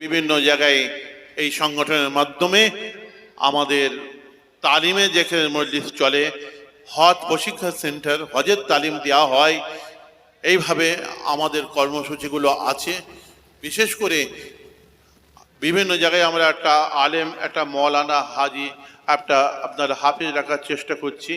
বিভিন্ন জায়গায় এই সংগঠনের মাধ্যমে আমাদের তালিমে যেখানে মজলিস চলে, হজ প্রশিক্ষণ সেন্টার, হজের তালিম দেওয়া হয়। এইভাবে আমাদের কর্মসূচিগুলো আছে। বিশেষ করে বিভিন্ন জায়গায় আমরা একটা আলেম, একটা মৌলানা হাজি, একটা আপনার হাফিজ রাখার চেষ্টা করছি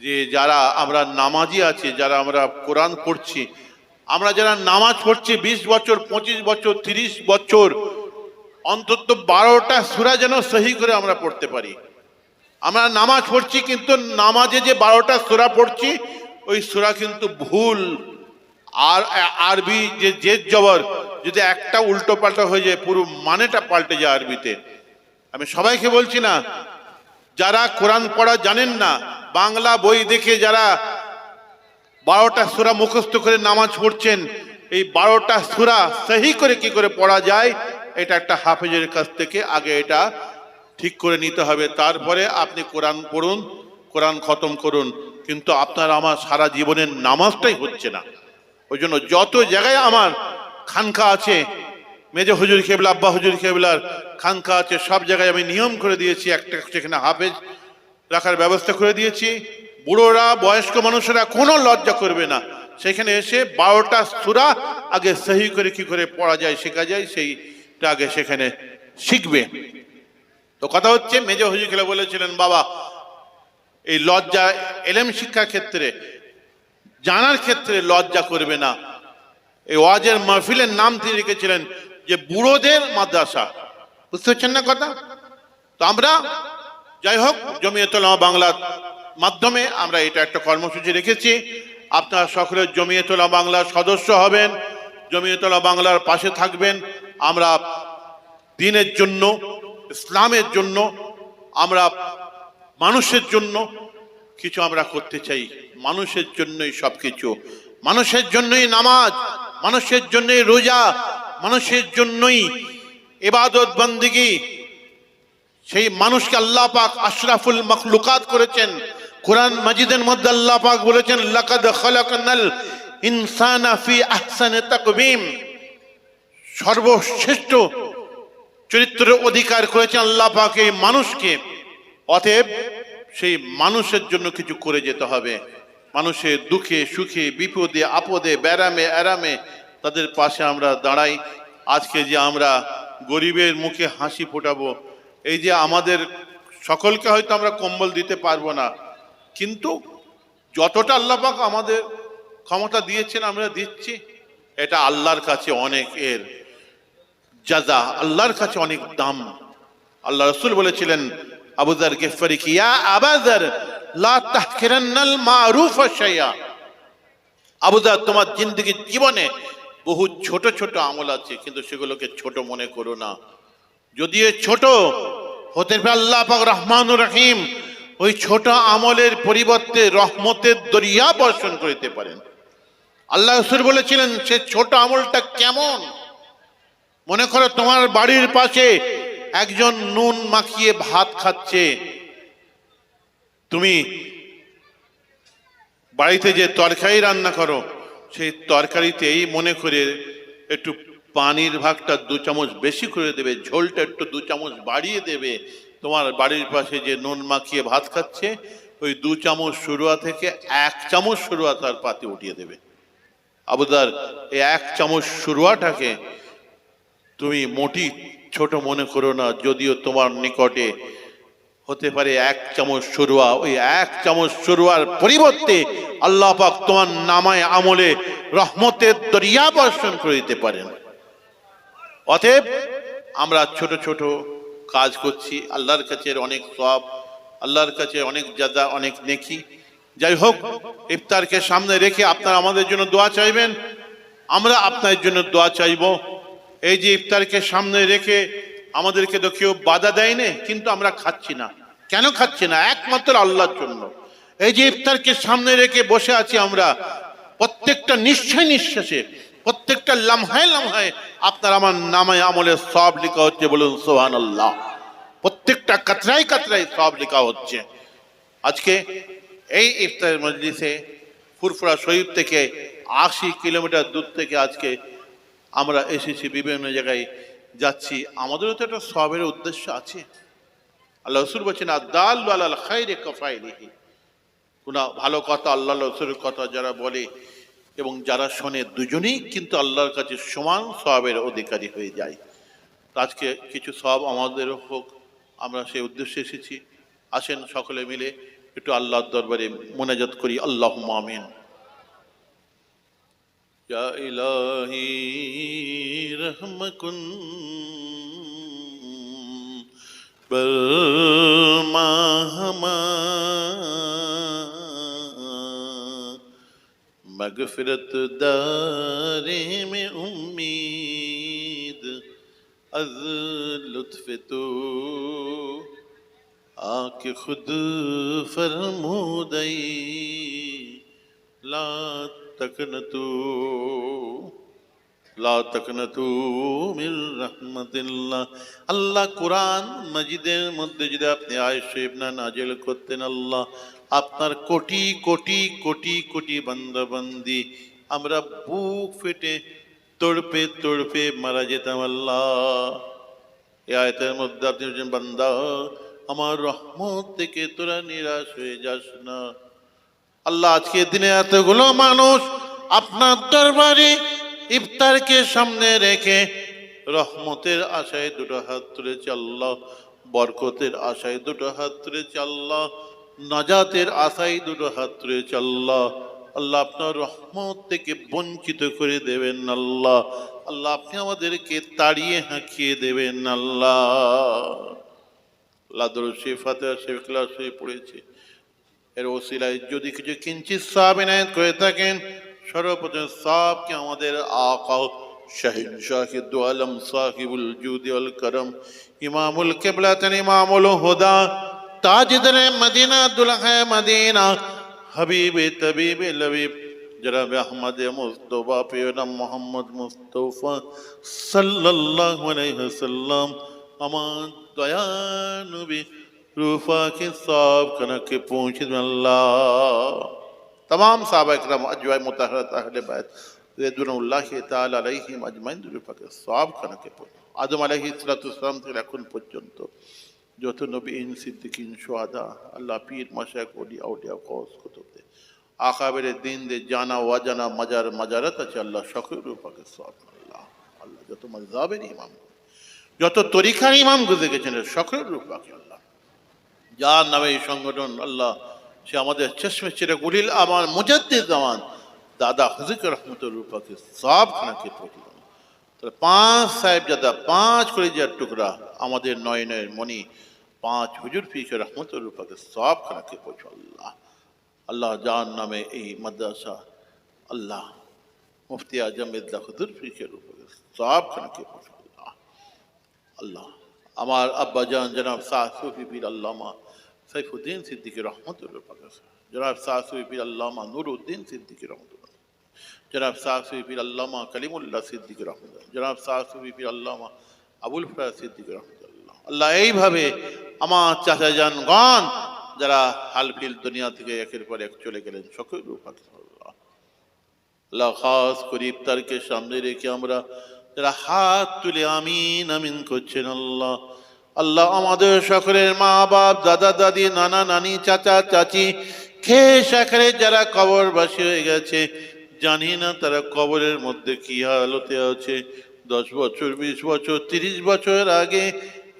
যে যারা আমরা নামাজি আছি, যারা আমরা কোরআন পড়ছি, আমরা যারা নামাজ পড়ছি বিশ বছর, পঁচিশ বছর, তিরিশ বছর অন্তত বারোটা সুরা যেন সহি করে আমরা পড়তে পারি। আমরা নামাজ পড়ছি, কিন্তু নামাজে যে বারোটা সুরা পড়ছি, ওই সুরা কিন্তু ভুল। আর, আরবি যে জেদ জবর, যদি একটা উল্টো পাল্টা হয়ে যায়, পুরো মানেটা পাল্টে যায় আরবিতে। আমি সবাইকে বলছি না, যারা কোরআন পড়া জানেন না, বাংলা বই দেখে যারা বারোটা সুরা মুখস্থ করে নামাজ পড়ছেন, এই বারোটা সুরা সহি করে কি করে পড়া যায়? এটা একটা হাফেজের কাছ থেকে আগে এটা ঠিক করে নিতে হবে। তারপরে আপনি কোরআন পড়ুন, কোরআন খতম করুন। কিন্তু আপনার আমার সারা জীবনের নামাজটাই হচ্ছে না। ওই জন্য যত জায়গায় আমার খানকা আছে, মেজে হুজুর কেবলা, আব্বা হুজুর কেবলার খানকা আছে, সব জায়গায় আমি নিয়ম করে দিয়েছি, একটা সেখানে হাফেজ রাখার ব্যবস্থা করে দিয়েছি। বুড়োরা, বয়স্ক মানুষেরা কোনো লজ্জা করবে না। সেখানে এসে বারোটা সুরা আগে সহি করে কি করে পড়া যায়, শেখা যায় সেইটা আগে সেখানে শিখবে। তো কথা হচ্ছে, মেজে হুজুর খেলে বলেছিলেন, বাবা, এই লজ্জা এলেম শিক্ষার ক্ষেত্রে, জানার ক্ষেত্রে লজ্জা করবে না। এই ওয়াজের মাহফিলের নাম তিনি রেখেছিলেন যে বুড়োদের মাদ্রাসা। বুঝতে পারছেন না কথা? তো আমরা যাই হোক জমিয়তুল্লাহ বাংলার মাধ্যমে আমরা এটা একটা কর্মসূচি রেখেছি। আপনারা সকলের জমিয়তলা বাংলার সদস্য হবেন, জমিয়তলা বাংলার পাশে থাকবেন। আমরা দিনের জন্য, ইসলামের জন্য, আমরা মানুষের জন্য কিছু আমরা করতে চাই। মানুষের জন্যই সব কিছু মানুষের জন্যই নামাজ, মানুষের জন্যই রোজা, মানুষের জন্যই এবাদত বন্দিগি। সেই মানুষকে আল্লাহ পাক আশরাফুল মখলুকাত করেছেন। কোরআন মাজিদের মধ্যে আল্লাহ পাক বলেছেন, লাকাদ খালাকনাল ইনসানা ফি আহসানি তাকবীম। সর্বশ্রেষ্ঠ চরিত্রের অধিকার করেছেন আল্লাহ পাক মানুষকে। অতএব সেই মানুষের জন্য কিছু করে যেতে হবে। মানুষের দুঃখে, সুখে, বিপদে, আপদে, ব্যারামে আরামে তাদের পাশে আমরা দাঁড়াই। আজকে যে আমরা গরিবের মুখে হাসি ফোটাবো, এই যে আমাদের সকলকে হয়তো আমরা কম্বল দিতে পারব না, কিন্তু যতটা আল্লাপাক আমাদের ক্ষমতা দিয়েছেন আমরা দিচ্ছি, এটা আল্লাহর কাছে অনেক এর। জাজা, আল্লাহর কাছে অনেক দাম। আল্লাহ রসুল বলেছিলেন আবুদার গেফারি কি? ইয়া আবাদার লা তাহকিরান্নাল মারুফ শাইয়া। আবুদার তোমার জিন্দগির জীবনে বহু ছোট ছোট আমল আছে, কিন্তু সেগুলোকে ছোট মনে করো না। যদিও ছোট, হতে পারে আল্লাহ পাক রহিম ওই ছোট আমলের পরিবর্তে রহমতের দরিয়া বর্ষণ করিতে পারেন। আল্লাহ রসুল বলেছিলেন, সে ছোট আমলটা কেমন? মনে করো তোমার বাড়ির পাশে একজন নুন মাখিয়ে ভাত খাচ্ছে। তুমি বাড়িতে যে তরকারি রান্না করো, সেই তরকারিতেই মনে করে একটু পানির ভাগটা দু চামচ বেশি করে দেবে, ঝোলটা একটু দু চামচ বাড়িয়ে দেবে। তোমার বাড়ির পাশে যে নুন মাখিয়ে ভাত খাচ্ছে, ওই দু চামচ শুরুয়া থেকে এক চামচ শুরুয়া তার পাতে উঠিয়ে দেবে। আবুদার, এই এক চামচ শুরুয়াটাকে তুমি মোটি, ছোট মনে করো না, যদিও তোমার নিকটে হতে পারে এক চামচ সরুয়া। ওই এক চামচ সরুয়ার পরিবর্তে আল্লাহ পাক তোমার নামায় আমলে রহমতের দরিয়া বর্ষণ করে দিতে পারেন। অতএব আমরা ছোট ছোট কাজ করছি, আল্লাহর কাছে অনেক সব আল্লাহর কাছে অনেক জাদা, অনেক নেকি। যাই হোক, ইফতারকে সামনে রেখে আপনারা আমাদের জন্য দোয়া চাইবেন। আমরা আপনার জন্য দোয়া চাইব। এই যে ইফতারকে সামনে রেখে আমাদেরকে তো কেউ বাধা দেয়নি, কিন্তু আমরা খাচ্ছি না। কেন খাচ্ছি না? একমাত্র আল্লাহর জন্য। এই যে ইফতারকে সামনে রেখে বসে আছি আমরা, প্রত্যেকটা নিশ্চয় নিঃশ্বাসে, প্রত্যেকটা লামহায় লামহায় আপনার আমার নামে আমলে সব লেখা হচ্ছে বলুন সোহান আল্লাহ প্রত্যেকটা কাতরাই কাতরাই সব লেখা হচ্ছে। আজকে এই ইফতার মজলিসে ফুরফুরা শরীফ থেকে আশি কিলোমিটার দূর থেকে আজকে আমরা এসেছি বিভিন্ন জায়গায় যাচ্ছি। আমাদেরও তো একটা সবের উদ্দেশ্য আছে। আল্লাহ রসুল বলছেন আদাল আল খাইরে কফাইলিহি। কোন ভালো কথা আল্লাহ রসুলের কথা যারা বলে এবং যারা শোনে, দুজনেই কিন্তু আল্লাহর কাছে সমান সবের অধিকারী হয়ে যায়। আজকে কিছু সব আমাদের হোক, আমরা সেই উদ্দেশ্যে এসেছি। আসেন সকলে মিলে একটু আল্লাহর দরবারে মোনাজাত করি। আল্লাহ یا الہی رحم کن بر ماہما مغفرت دارے میں امید از لطف تو آ کے خود فرمودئی لات লা মির রাহমাতিল্লাহ আল্লাহ কোরআন মাজিদের মধ্যে যদি আপনি আয়স ইবনা নাজিল করতেন আল্লাহ আপনার কোটি কোটি কোটি কোটি বান্দাবান্দি আমরা বুক ফেটে তড়পে তড়পে মারা যেতাম আল্লাহ এই আয়তের মধ্যে আপনি বান্দা আমার রহমত থেকে তোরা নিরাশ হয়ে যাস না আল্লাহ আজকে দিনে এতগুলো মানুষ আপনার দরবারে ইফতারকে সামনে রেখে রহমতের আশায় দুটো হাত তুলেছে আল্লাহ, বরকতের আশায় দুটো হাত তুলেছে আল্লাহ, নাজাতের আশায় দুটো হাত তুলেছে আল্লাহ। আল্লাহ আপনার রহমত থেকে বঞ্চিত করে দেবেন আল্লাহ। আল্লাহ আপনি আমাদেরকে তাড়িয়ে হাঁকিয়ে দেবেন আল্লাহ। আল্লাহ দরুদ ফাতে শেখ ক্লাস পড়েছে। এর ওসিলায় যদি কিছু কিঞ্চিত সাব এনায়ত করে থাকেন, সর্বপ্রথম সাবকে আমাদের আকা শাহিন শাহিদ আলম সাহিবুল জুদি আল করম, ইমামুল কেবলাতন ইমামুল হুদা তাজদর মদিনা দুলহে মদিনা, হাবিব তবিব লবিব, জনাব আহমদ মুস্তফা পিয়নাম মোহাম্মদ মুস্তফা সাল্লাল্লাহু আলাইহি ওয়াসাল্লাম, আমার দয়া নবী रूफा के साहब कनक के पहुँच अल्लाह तमाम साहब इकरम अजवाय मुतहरत अहले बैत রেদুল্লাহ তাল আলাইহিম আজমাইন দুরুফাকে সব খানাকে আদম আলাইহি সালাম থেকে এখন পর্যন্ত যত নবীন সিদ্দিকিন সোয়াদা আল্লাহ পীর মাশাক ওলিয়া উলিয়া কস কুতুবদে আকাবের দিন দে জানা ওয়াজানা মাজার মাজারাত আছে আল্লাহ শখের রূপাকে সব আল্লাহ আল্লাহ যত মজাবের ইমাম যত তরিকার ইমাম গুজে গেছেন শখের রূপাকে আল্লাহ যার নামে এই সংগঠন, আল্লাহ, সে আমাদের চশমে চিরে গুলিল আমার মুজাদ্দিদ জামান, দাদা হজিক রহমতুর রূপাকে সব খানাকে পৌঁছলাম তাহলে পাঁচ সাহেব জাদা পাঁচ করে যার টুকরা আমাদের নয়নের মণি, পাঁচ হুজুর ফিকে রহমতুর রূপাকে সব খানাকে পৌঁছ আল্লাহ আল্লাহ যার নামে এই মাদ্রাসা, আল্লাহ, মুফতি আজম ইদলা হুজুর ফিকে রূপাকে সব খানাকে পৌঁছ আল্লাহ আল্লাহ আমার আব্বা জান জনাব শাহ সুফি পীর আল্লামা সাইফুদ্দিন সিদ্দিকী রহমতুল্লাহ জনাব শাহ সুফি পীর আল্লামা নুরুদ্দিন সিদ্দিকি রহমতুল্লাহ। জনাব শাহ সুফি পীর আল্লামা কালিমুল্লাহ সিদ্দিকি রহমতুল্লাহ। জনাব শাহ সুফি পীর আল্লামা আবুল ফরাজ সিদ্দিকী রহমতুল্লাহ। আল্লাহ এইভাবে আমার চাচা জানগণ যারা হালফিল দুনিয়া থেকে একের পর এক চলে গেলেন সকল আল্লাহ। খাস করে ইফতারকে সামনে রেখে আমরা যারা হাত তুলে আমিন আমিন করছেন আল্লাহ। আল্লাহ আমাদের সকলের মা বাপ দাদা, দাদি, নানা, নানি, চাচা, চাচি, খেয়ে সাখরে যারা কবরবাসী হয়ে গেছে, জানি না তারা কবরের মধ্যে কি হালতে আছে। দশ বছর, বিশ বছর, তিরিশ বছর আগে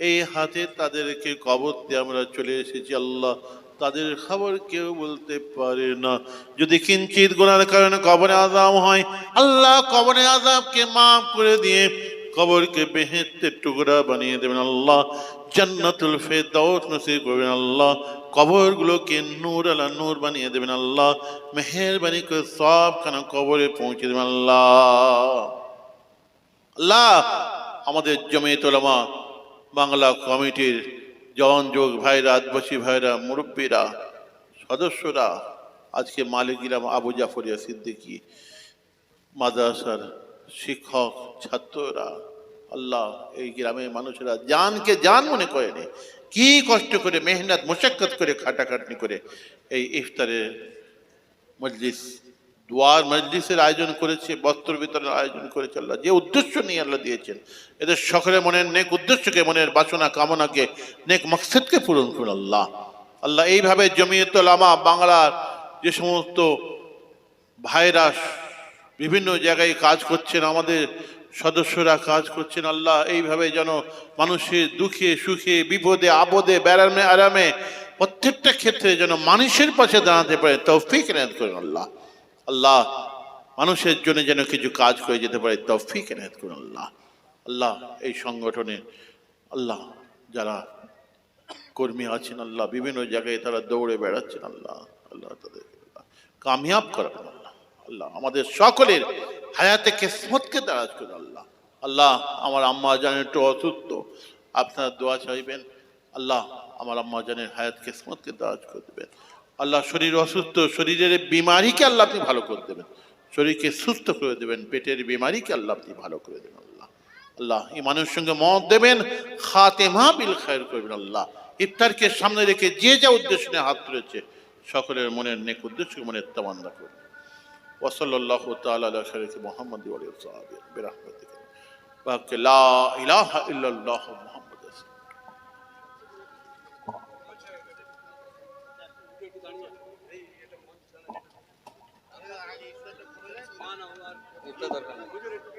এই হাতে তাদেরকে কবর দিয়ে আমরা চলে এসেছি আল্লাহ। তাদের খবর কেউ বলতে পারে না। যদি কিঞ্চিত গোনার কারণে কবরে আজাম হয়, আল্লাহ কবরে আজাবকে মাফ করে দিয়ে কবরকে বেহেতের টুকরা বানিয়ে দেবেন আল্লাহ। জান্নাতুল ফেরদাউস নসিব করবেন আল্লাহ। কবরগুলোকে নূর আলা নূর বানিয়ে দেবেন আল্লাহ। মেহেরবানি করে সবখানা কবরে পৌঁছে দেবেন আল্লাহ। আল্লাহ, আমাদের জমিয়ত ওলামা বাংলা কমিটির জন যোগ ভাইরা, আদবাসী ভাইরা, মুরব্বীরা, সদস্যরা, আজকে মালিক ইলাম আবু জাফরিয়া সিদ্দিকী, মাদ্রাসার শিক্ষক, ছাত্ররা, আল্লাহ এই গ্রামের মানুষেরা জানকে জান মনে করেনি কি কষ্ট করে, মেহনত, মোশাক্কত করে, খাটাখাটনি করে এই ইফতারের মজলিস দোয়ার মজলিসের আয়োজন করেছে, বস্ত্র বিতরণের আয়োজন করেছে আল্লাহ। যে উদ্দেশ্য নিয়ে আল্লাহ দিয়েছেন, এদের সকলে মনের নেক উদ্দেশ্যকে, মনের বাসনা, কামনাকে, নেক মকসদকে পূরণ করুন আল্লাহ। আল্লাহ এইভাবে জমিয়ত লামা বাংলার যে সমস্ত ভাইরা বিভিন্ন জায়গায় কাজ করছেন, আমাদের সদস্যরা কাজ করছেন, আল্লাহ এইভাবে যেন মানুষের দুঃখে, সুখে, বিপদে, আপদে বেড়ামে আরামে প্রত্যেকটা ক্ষেত্রে যেন মানুষের পাশে দাঁড়াতে পারে, তৌফিক এনায়ত করুন আল্লাহ। আল্লাহ মানুষের জন্য যেন কিছু কাজ করে যেতে পারে, তৌফিক এনায়ত করুন আল্লাহ। আল্লাহ এই সংগঠনে, আল্লাহ যারা কর্মী আছেন, আল্লাহ বিভিন্ন জায়গায় তারা দৌড়ে বেড়াচ্ছেন, আল্লাহ আল্লাহ তাদের কামিয়াব করাবেন আল্লাহ আল্লাহ আমাদের সকলের হায়াতে কেসমতকে দারাজ করুন আল্লাহ। আল্লাহ আমার আম্মা জানেন একটু অসুস্থ, আপনার দোয়া চাইবেন, আল্লাহ আমার আম্মা জানের হায়াত কেসমতকে দারাজ করে দেবেন। আল্লাহ শরীর অসুস্থ, শরীরের বিমারিকে আল্লাহ আপনি ভালো করে দেবেন। শরীরকে সুস্থ করে দেবেন, পেটের বিমারিকে আল্লাহ আপনি ভালো করে দেবেন আল্লাহ। আল্লাহ ইমানের সঙ্গে মত দেবেন, খাতেমা বিল খায়ের করবেন আল্লাহ। ইফতারকে সামনে রেখে যে যা উদ্দেশ্য নিয়ে হাত তুলেছে, সকলের মনের নেক উদ্দেশ্য মনের তামান্না করবেন ওসল্লাহ আলা শরীফ মোহাম্মদ সাহাবি বিরহমাতিক। বাক লা ইলাহা ইল্লাল্লাহ মুহাম্মদ এটা দরকার নেই